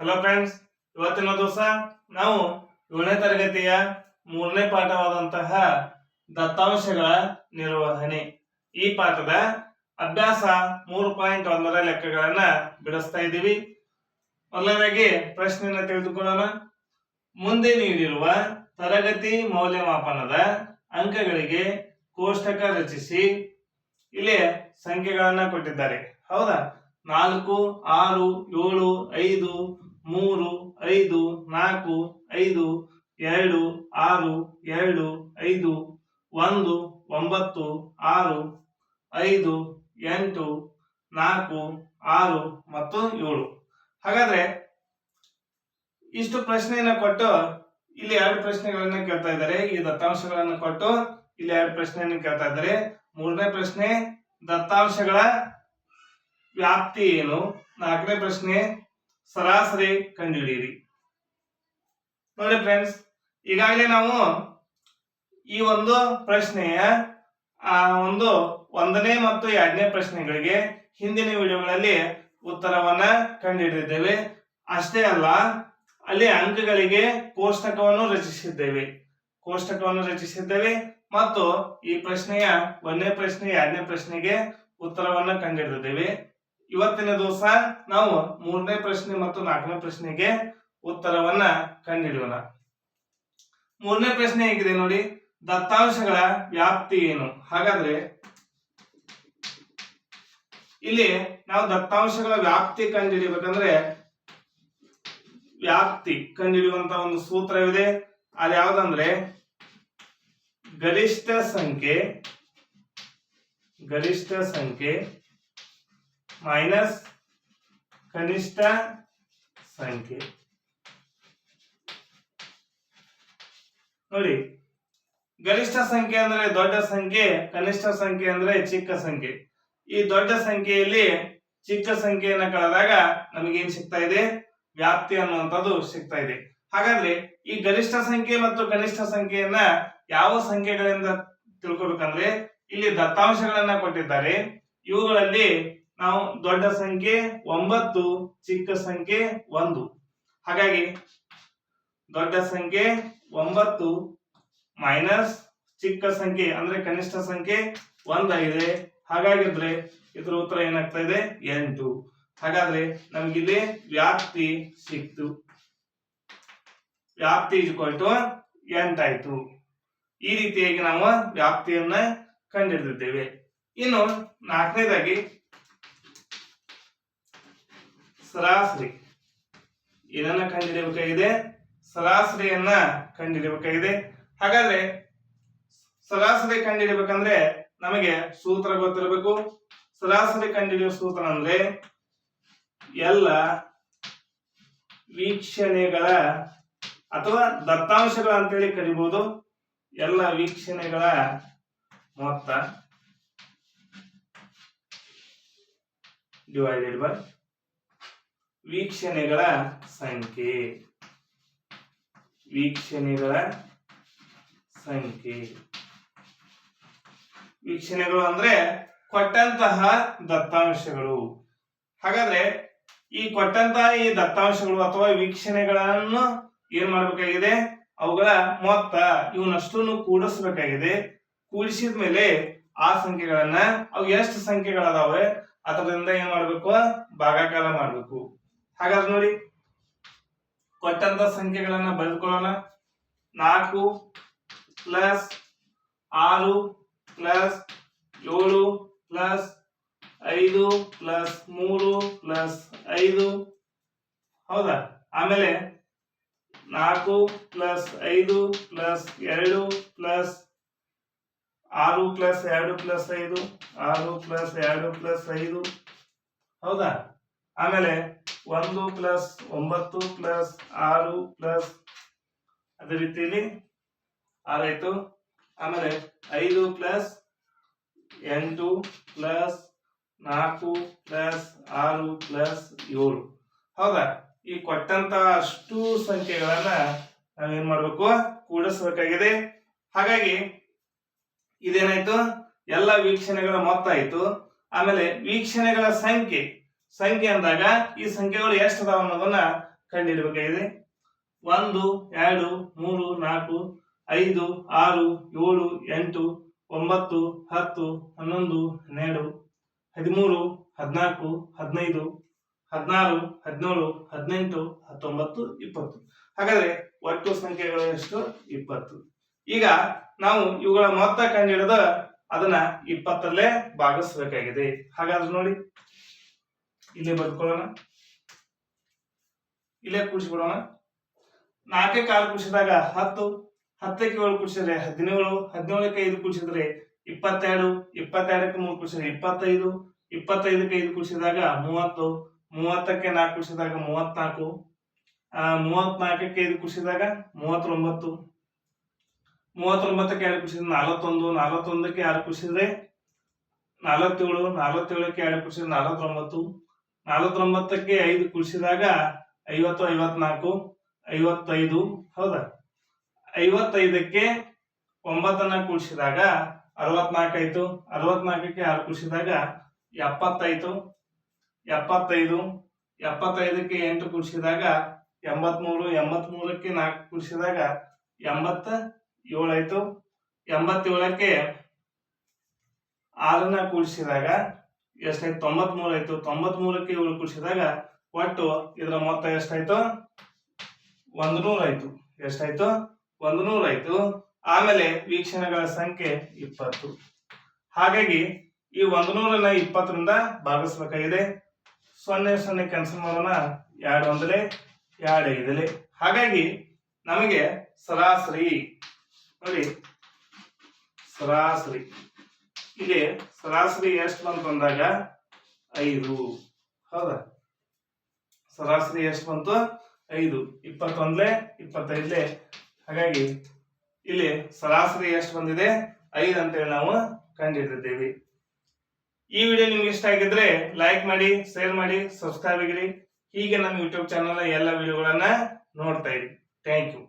Hello friends ಇವತ್ತಿನ ದಿವಸ ನಾವು ಏಳನೇ ತರಗತಿಯ ಮೂರನೇ ಪಾಠವಾದಂತಹ ದತ್ತಾಂಶಗಳ ನಿರ್ವಹಣೆ. ಈ ಪಾಠದ ಅಭ್ಯಾಸ ಮೂರು ಪಾಯಿಂಟ್ ಒಂದರ ಲೆಕ್ಕಗಳನ್ನ ಬಿಡಿಸ್ತಾ ಇದ್ದೀವಿ. ಮೊದಲನೇದಾಗಿ ಪ್ರಶ್ನೆಯನ್ನು ತಿಳಿದುಕೊಳ್ಳೋಣ. ಮುಂದೆ ನೀಡಿರುವ ತರಗತಿ ಮೌಲ್ಯಮಾಪನದ ಅಂಕಗಳಿಗೆ ಕೋಷ್ಟಕ ರಚಿಸಿ ಇಲ್ಲಿ ಸಂಖ್ಯೆಗಳನ್ನ ಕೊಟ್ಟಿದ್ದಾರೆ. ಹೌದಾ? ನಾಲ್ಕು, ಆರು, ಏಳು, ಐದು ಮೂರು, ಐದು, ನಾಲ್ಕು, ಐದು, ಎರಡು, ಆರು, ಎರಡು, ಐದು, ಒಂದು, ಒಂಬತ್ತು, ಆರು, ಐದು, ಎಂಟು, ನಾಲ್ಕು, ಆರು, ಮತ್ತು ಏಳು. ಹಾಗಾದ್ರೆ ಇಷ್ಟು ಪ್ರಶ್ನೆಯನ್ನ ಕೊಟ್ಟು ಇಲ್ಲಿ ಎರಡು ಪ್ರಶ್ನೆಗಳನ್ನ ಕೇಳ್ತಾ ಇದ್ದಾರೆ. ಈ ದತ್ತಾಂಶಗಳನ್ನ ಕೊಟ್ಟು ಇಲ್ಲಿ ಎರಡು ಪ್ರಶ್ನೆಯನ್ನು ಕೇಳ್ತಾ ಇದ್ದಾರೆ. ಮೂರನೇ ಪ್ರಶ್ನೆ, ದತ್ತಾಂಶಗಳ ವ್ಯಾಪ್ತಿ ಏನು? ನಾಲ್ಕನೇ ಪ್ರಶ್ನೆ ಸರಾಸರಿ ಕಂಡುಹಿಡಿಯಿರಿ. ನೋಡಿ ಫ್ರೆಂಡ್ಸ್ ಈಗಾಗಲೇ ನಾವು ಈ ಒಂದು ಪ್ರಶ್ನೆಯ, ಆ, ಒಂದು ಒಂದನೇ ಮತ್ತು ಎರಡನೇ ಪ್ರಶ್ನೆಗಳಿಗೆ ಹಿಂದಿನ ವಿಡಿಯೋಗಳಲ್ಲಿ ಉತ್ತರವನ್ನ ಕಂಡುಹಿಡಿದಿದ್ದೇವೆ. ಅಷ್ಟೇ ಅಲ್ಲ, ಅಲ್ಲಿ ಅಂಕಗಳಿಗೆ ಕೋಷ್ಟಕವನ್ನು ರಚಿಸಿದ್ದೇವೆ. ಕೋಷ್ಟಕವನ್ನು ರಚಿಸಿದ್ದೇವೆ ಮತ್ತು ಈ ಪ್ರಶ್ನೆಯ, ಒಂದನೇ ಪ್ರಶ್ನೆ, ಎರಡನೇ ಪ್ರಶ್ನೆಗೆ ಉತ್ತರವನ್ನು ಕಂಡುಹಿಡಿದಿದ್ದೇವೆ. ಇವತ್ತಿನ ದಿವಸ ನಾವು ಮೂರನೇ ಪ್ರಶ್ನೆ ಮತ್ತು ನಾಲ್ಕನೇ ಪ್ರಶ್ನೆಗೆ ಉತ್ತರವನ್ನ ಕಂಡುಹಿಡಿಯೋಣ ಮೂರನೇ ಪ್ರಶ್ನೆ ಹೇಗಿದೆ ನೋಡಿ, ದತ್ತಾಂಶಗಳ ವ್ಯಾಪ್ತಿ ಏನು? ಹಾಗಾದ್ರೆ ಇಲ್ಲಿ ನಾವು ದತ್ತಾಂಶಗಳ ವ್ಯಾಪ್ತಿ ಕಂಡುಹಿಡಿಬೇಕಂದ್ರೆ ವ್ಯಾಪ್ತಿ ಕಂಡುಹಿಡಿಯುವಂತ ಒಂದು ಸೂತ್ರವಿದೆ. ಅದು ಯಾವ್ದಂದ್ರೆ ಗರಿಷ್ಠ ಸಂಖ್ಯೆ ಗರಿಷ್ಠ ಸಂಖ್ಯೆ ಮೈನಸ್ ಕನಿಷ್ಠ ಸಂಖ್ಯೆ. ನೋಡಿ, ಗರಿಷ್ಠ ಸಂಖ್ಯೆ ಅಂದ್ರೆ ದೊಡ್ಡ ಸಂಖ್ಯೆ, ಕನಿಷ್ಠ ಸಂಖ್ಯೆ ಅಂದ್ರೆ ಚಿಕ್ಕ ಸಂಖ್ಯೆ. ಈ ದೊಡ್ಡ ಸಂಖ್ಯೆಯಲ್ಲಿ ಚಿಕ್ಕ ಸಂಖ್ಯೆಯನ್ನು ಕಳೆದಾಗ ನಮಗೇನ್ ಸಿಗ್ತಾ ಇದೆ? ವ್ಯಾಪ್ತಿ ಅನ್ನುವಂಥದ್ದು ಸಿಗ್ತಾ ಇದೆ. ಹಾಗಾದ್ರೆ ಈ ಗರಿಷ್ಠ ಸಂಖ್ಯೆ ಮತ್ತು ಕನಿಷ್ಠ ಸಂಖ್ಯೆಯನ್ನ ಯಾವ ಸಂಖ್ಯೆಗಳಿಂದ ತಿಳ್ಕೊಬೇಕಂದ್ರೆ, ಇಲ್ಲಿ ದತ್ತಾಂಶಗಳನ್ನ ಕೊಟ್ಟಿದ್ದಾರೆ. ಇವುಗಳಲ್ಲಿ ನಾವು ದೊಡ್ಡ ಸಂಖ್ಯೆ ಒಂಬತ್ತು, ಚಿಕ್ಕ ಸಂಖ್ಯೆ ಒಂದು. ಹಾಗಾಗಿ ದೊಡ್ಡ ಸಂಖ್ಯೆ ಒಂಬತ್ತು ಮೈನಸ್ ಚಿಕ್ಕ ಸಂಖ್ಯೆ, ಅಂದ್ರೆ ಕನಿಷ್ಠ ಸಂಖ್ಯೆ ಒಂದಾಗಿದೆ ಹಾಗಾಗಿದ್ರೆ ಇದ್ರ ಉತ್ತರ ಏನಾಗ್ತಾ ಇದೆ? ಎಂಟು. ಹಾಗಾದ್ರೆ ನಮ್ಗಿಲ್ಲಿ ವ್ಯಾಪ್ತಿ ಸಿಕ್ತು. ವ್ಯಾಪ್ತಿ ಇಕ್ವಲ್ ಟು ಎಂಟಾಯ್ತು ಈ ರೀತಿಯಾಗಿ ನಾವು ವ್ಯಾಪ್ತಿಯನ್ನ ಕಂಡಿಡಿದಿದ್ದೇವೆ. ಇನ್ನು ನಾಲ್ಕನೇದಾಗಿ ಸರಾಸರಿ. ಏನನ್ನ ಕಂಡುಹಿಡಿಯಬೇಕಾಗಿದೆ? ಸರಾಸರಿಯನ್ನ ಕಂಡುಹಿಡಿಯಬೇಕಾಗಿದೆ. ಹಾಗಾದ್ರೆ ಸರಾಸರಿ ಕಂಡುಹಿಡಿಯಬೇಕಂದ್ರೆ ನಮಗೆ ಸೂತ್ರ ಗೊತ್ತಿರಬೇಕು. ಸರಾಸರಿ ಕಂಡುಹಿಡಿಯುವ ಸೂತ್ರ ಅಂದ್ರೆ ಎಲ್ಲ ವೀಕ್ಷಣೆಗಳ ಅಥವಾ ದತ್ತಾಂಶಗಳ ಅಂತೇಳಿ ಕರಿಬಹುದು ಎಲ್ಲ ವೀಕ್ಷಣೆಗಳ ಮೊತ್ತ. ಡಿವೈಡೆಡ್ ಬೈ ವೀಕ್ಷಣೆಗಳ ಸಂಖ್ಯೆ. ವೀಕ್ಷಣೆಗಳ ಸಂಖ್ಯೆ. ವೀಕ್ಷಣೆಗಳು ಅಂದ್ರೆ ಕೊಟ್ಟಂತಹ ದತ್ತಾಂಶಗಳು. ಹಾಗಾದ್ರೆ ಈ ಕೊಟ್ಟಂತಹ ಈ ದತ್ತಾಂಶಗಳು ಅಥವಾ ವೀಕ್ಷಣೆಗಳನ್ನು ಏನ್ ಮಾಡಬೇಕಾಗಿದೆ? ಅವುಗಳ ಮೊತ್ತ ಇವನಷ್ಟನ್ನು ಕೂಡಿಸಬೇಕಾಗಿದೆ. ಕೂಡಿಸಿದ ಮೇಲೆ ಆ ಸಂಖ್ಯೆಗಳನ್ನ ಅವು ಎಷ್ಟು ಸಂಖ್ಯೆಗಳಾದವೆ? ಅದರಿಂದ ಏನ್ ಮಾಡ್ಬೇಕು? ಭಾಗಾಕಾರ ಮಾಡ್ಬೇಕು. ಹಾಗಾದ್ರೆ ನೋಡಿ, ಕೊಟ್ಟಂತ ಸಂಖ್ಯೆಗಳನ್ನ ಬರೆದುಕೊಳ್ಳೋಣ. ನಾಲ್ಕು ಪ್ಲಸ್ ಆರು ಪ್ಲಸ್ ಏಳು ಪ್ಲಸ್ ಐದು ಪ್ಲಸ್ ಮೂರು ಪ್ಲಸ್ ಐದು. ಹೌದಾ? ಆಮೇಲೆ ನಾಲ್ಕು ಪ್ಲಸ್ ಐದು ಪ್ಲಸ್ ಎರಡು ಪ್ಲಸ್ ಆರು ಪ್ಲಸ್ ಎರಡು ಪ್ಲಸ್ ಐದು, ಆರು ಪ್ಲಸ್ ಎರಡು ಪ್ಲಸ್ ಐದು. ಹೌದಾ? ಆಮೇಲೆ ಒಂದು ಪ್ಲಸ್ ಒಂಬತ್ತು ಪ್ಲಸ್ ಆರು ಪ್ಲಸ್ ಅದೇ ರೀತಿಯಲ್ಲಿ ಆರಾಯ್ತು. ಆಮೇಲೆ ಐದು ಪ್ಲಸ್ ಎಂಟು ಪ್ಲಸ್ ನಾಲ್ಕು ಪ್ಲಸ್ ಆರು ಪ್ಲಸ್ ಏಳು. ಹೌದಾ? ಈ ಕೊಟ್ಟಂತ ಅಷ್ಟು ಸಂಖ್ಯೆಗಳನ್ನ ನಾವೇನ್ ಮಾಡ್ಬೇಕು? ಕೂಡಿಸ್ಬೇಕಾಗಿದೆ. ಹಾಗಾಗಿ ಇದೇನಾಯ್ತು? ಎಲ್ಲ ವೀಕ್ಷಣೆಗಳ ಮೊತ್ತ ಆಯ್ತು. ಆಮೇಲೆ ವೀಕ್ಷಣೆಗಳ ಸಂಖ್ಯೆ ಸಂಖ್ಯೆ ಅಂದಾಗ ಈ ಸಂಖ್ಯೆಗಳು ಎಷ್ಟು ಅದಾವ ಅನ್ನೋದನ್ನ ಕಂಡುಹಿಡಬೇಕಾಗಿದೆ ಒಂದು, ಎರಡು, ಮೂರು, ನಾಲ್ಕು, ಐದು, ಆರು, ಏಳು, ಎಂಟು, ಒಂಬತ್ತು, ಹತ್ತು, ಹನ್ನೊಂದು, ಹನ್ನೆರಡು, ಹದಿಮೂರು, ಹದಿನಾಲ್ಕು, ಹದಿನೈದು, ಹದಿನಾರು, ಹದಿನೇಳು, ಹದಿನೆಂಟು, ಹತ್ತೊಂಬತ್ತು, ಇಪ್ಪತ್ತು. ಹಾಗಾದ್ರೆ ಒಟ್ಟು ಸಂಖ್ಯೆಗಳು ಎಷ್ಟು? ಇಪ್ಪತ್ತು. ಈಗ ನಾವು ಇವುಗಳ ಮೊತ್ತ ಕಂಡುಹಿಡಿದ ಅದನ್ನ ಇಪ್ಪತ್ತರಲ್ಲೇ ಭಾಗಿಸ್ಬೇಕಾಗಿದೆ. ಹಾಗಾದ್ರೆ ನೋಡಿ. ಇಲ್ಲೇ ಬರ್ಕೊಳ್ಳೋಣ ಇಲ್ಲೇ ಕೂಡಿಸ್ಬಿಡೋಣ. ನಾಲ್ಕೇ ಕಾಲು ಕೂಡಿಸಿದಾಗ ಹತ್ತು ಹತ್ತಕ್ಕೆ ಏಳು ಕೂಡಿಸಿದ್ರೆ ಹದಿನೇಳು ಹದಿನೇಳಕ್ಕೆ ಐದು ಕೂಡಿಸಿದ್ರೆ ಇಪ್ಪತ್ತೆರಡು, ಇಪ್ಪತ್ತೆರಡಕ್ಕೆ ಮೂರು ಕೂಡಿಸಿದ್ರೆ ಇಪ್ಪತ್ತೈದು, ಇಪ್ಪತ್ತೈದಕ್ಕೆ ಐದು ಕೂಡಿಸಿದಾಗ ಮೂವತ್ತು, ಮೂವತ್ತಕ್ಕೆ ನಾಲ್ಕು ಕೂಡಿಸಿದಾಗ ಮೂವತ್ನಾಲ್ಕು ಮೂವತ್ನಾಲ್ಕಕ್ಕೆ ಐದು ಕೂಡಿಸಿದಾಗ ಮೂವತ್ತೊಂಬತ್ತು, ಮೂವತ್ತೊಂಬತ್ತಕ್ಕೆ ಎರಡು ಕೂಡಿಸಿದ್ರೆ ನಲವತ್ತೊಂದು, ನಲವತ್ತೊಂದಕ್ಕೆ ಆರು ಕೂಡಿಸಿದ್ರೆ ನಲವತ್ತೇಳು, ನಲವತ್ತೇಳಕ್ಕೆ ಎರಡು ಕೂಡಿಸಿದ್ರೆ ನಲವತ್ತೊಂಬತ್ತು ನಲವತ್ತೊಂಬತ್ತಕ್ಕೆ ಐದು ಕೂಡಿಸಿದಾಗ ಐವತ್ತು, ಐವತ್ನಾಲ್ಕು, ಐವತ್ತೈದು, ಹೌದಾ? ಐವತ್ತೈದಕ್ಕೆ ಒಂಬತ್ತನ್ನ ಕೂಡಿಸಿದಾಗ ಅರವತ್ನಾಲ್ಕಾಯ್ತು ಅರವತ್ನಾಲ್ಕಕ್ಕೆ ಆರು ಕೂಡಿಸಿದಾಗ ಎಪ್ಪತ್ತಾಯ್ತು ಎಪ್ಪತ್ತೈದು, ಎಪ್ಪತ್ತೈದಕ್ಕೆ ಎಂಟು ಕೂಡಿಸಿದಾಗ ಎಂಬತ್ಮೂರು, ಎಂಬತ್ಮೂರಕ್ಕೆ ನಾಲ್ಕು ಕೂಡಿಸಿದಾಗ ಎಂಬತ್ತ ಏಳಾಯ್ತು ಎಂಬತ್ತೇಳಕ್ಕೆ ಆರನ್ನ ಕೂಡಿಸಿದಾಗ ಎಷ್ಟಾಯ್ತು? ತೊಂಬತ್ಮೂರು ಆಯ್ತು. ತೊಂಬತ್ಮೂರಕ್ಕೆ ಇವಳು ಕುಡಿಸಿದಾಗ ಒಟ್ಟು ಇದರ ಮೊತ್ತ ಎಷ್ಟಾಯ್ತು? ಒಂದು ನೂರಾಯ್ತು ಎಷ್ಟಾಯ್ತು? ಒಂದು ನೂರಾಯ್ತು ಆಮೇಲೆ ವೀಕ್ಷಣೆಗಳ ಸಂಖ್ಯೆ ಇಪ್ಪತ್ತು. ಹಾಗಾಗಿ ಈ ಒಂದು ನೂರನ್ನ ಇಪ್ಪತ್ತರಿಂದ ಭಾಗಿಸ್ಬೇಕಾಗಿದೆ. ಸೊನ್ನೆ ಸೊನ್ನೆ ಕ್ಯಾನ್ಸಲ್ ಮಾಡೋಣ. ಎರಡು ಒಂದಲೇ, ಎರಡು ಐದಲೆ. ಹಾಗಾಗಿ ನಮಗೆ ಸರಾಸರಿ, ನೋಡಿ, ಸರಾಸರಿ. ಇಲ್ಲಿ ಸರಾಸರಿ ಎಷ್ಟು ಬಂತು ಅಂದಾಗ ಐದು. ಹೌದಾ? ಸರಾಸರಿ ಎಷ್ಟು ಬಂತು? ಐದು. ಇಪ್ಪತ್ತೊಂದ್ಲೆ, ಇಪ್ಪತ್ತೈದ್ಲೆ. ಹಾಗಾಗಿ ಇಲ್ಲಿ ಸರಾಸರಿ ಎಷ್ಟು ಬಂದಿದೆ? ಐದು ಅಂತೇಳಿ ನಾವು ಕಂಡಿಡಿದ್ದೇವೆ ಈ ವಿಡಿಯೋ ನಿಮ್ಗೆ ಇಷ್ಟ ಆಗಿದ್ರೆ ಲೈಕ್ ಮಾಡಿ ಶೇರ್ ಮಾಡಿ ಸಬ್ಸ್ಕ್ರೈಬ್ ಆಗಿರಿ. ಹೀಗೆ ನಮ್ಮ ಯೂಟ್ಯೂಬ್ ಚಾನಲ್ ಎಲ್ಲ ವಿಡಿಯೋಗಳನ್ನ ನೋಡ್ತಾ ಇರಿ. Thank you